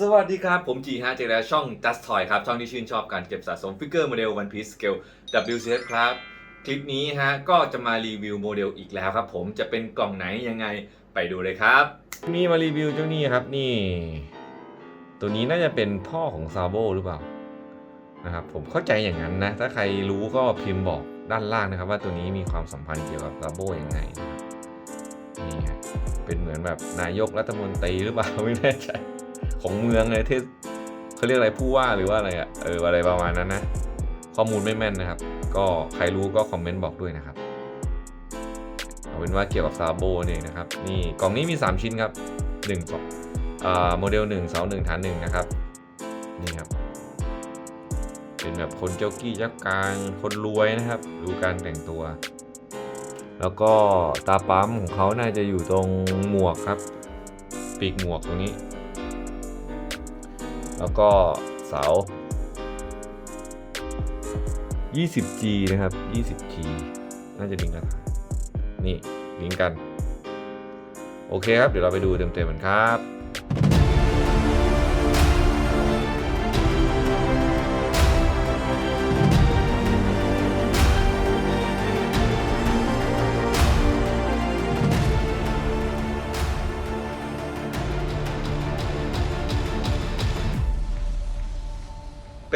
สวัสดีครับ ผมจีฮะเจอแล้วช่อง Just Toy ครับ ช่องที่ชื่นชอบการเก็บสะสมฟิกเกอร์โมเดล One Piece Scale WCS ครับ คลิปนี้ฮะ ก็จะมารีวิวโมเดลอีกแล้วครับผมจะเป็นกล่องไหนยังไงไปดูเลยครับ นี่มารีวิวเจ้านี่ครับนี่ ตัวนี้น่าจะเป็นพ่อของซาโบหรือเปล่านะครับผมเข้าใจอย่างนั้นนะ ถ้าใครรู้ก็พิมพ์บอกด้านล่างนะครับ ว่าตัวนี้มีความสัมพันธ์เกี่ยวกับซาโบยังไงนะครับนี่เป็นเหมือนแบบนายกรัฐมนตรีหรือเปล่าไม่แน่ใจ ของเมืองเลยเทศเขาเรียกอะไรผู้ว่าหรือว่าอะไรอะเอออะไรประมาณนั้นนะ ข้อมูลไม่แม่นนะครับ ก็ใครรู้ก็คอมเมนต์บอกด้วยนะครับเอาเป็นว่าเกี่ยวกับซาโบนี่นะครับนี่กล่องนี้มี 3 ชิ้นครับ1กล่องอ่าโมเดล1 2 1ฐาน1นะครับนี่ครับเป็นแบบคนเจ้ากี้เจ้าการคนรวยนะครับ ดูการแต่งตัว แล้วก็ตาปั๊มของเขาน่าจะอยู่ตรงหมวกครับ ปีกหมวกตรงนี้ แล้วก็เสา 20G นะครับ 20G น่าจะลิงก์กันนี่ลิงก์กัน โอเคครับ เดี๋ยวเราไปดูเต็มๆกันครับ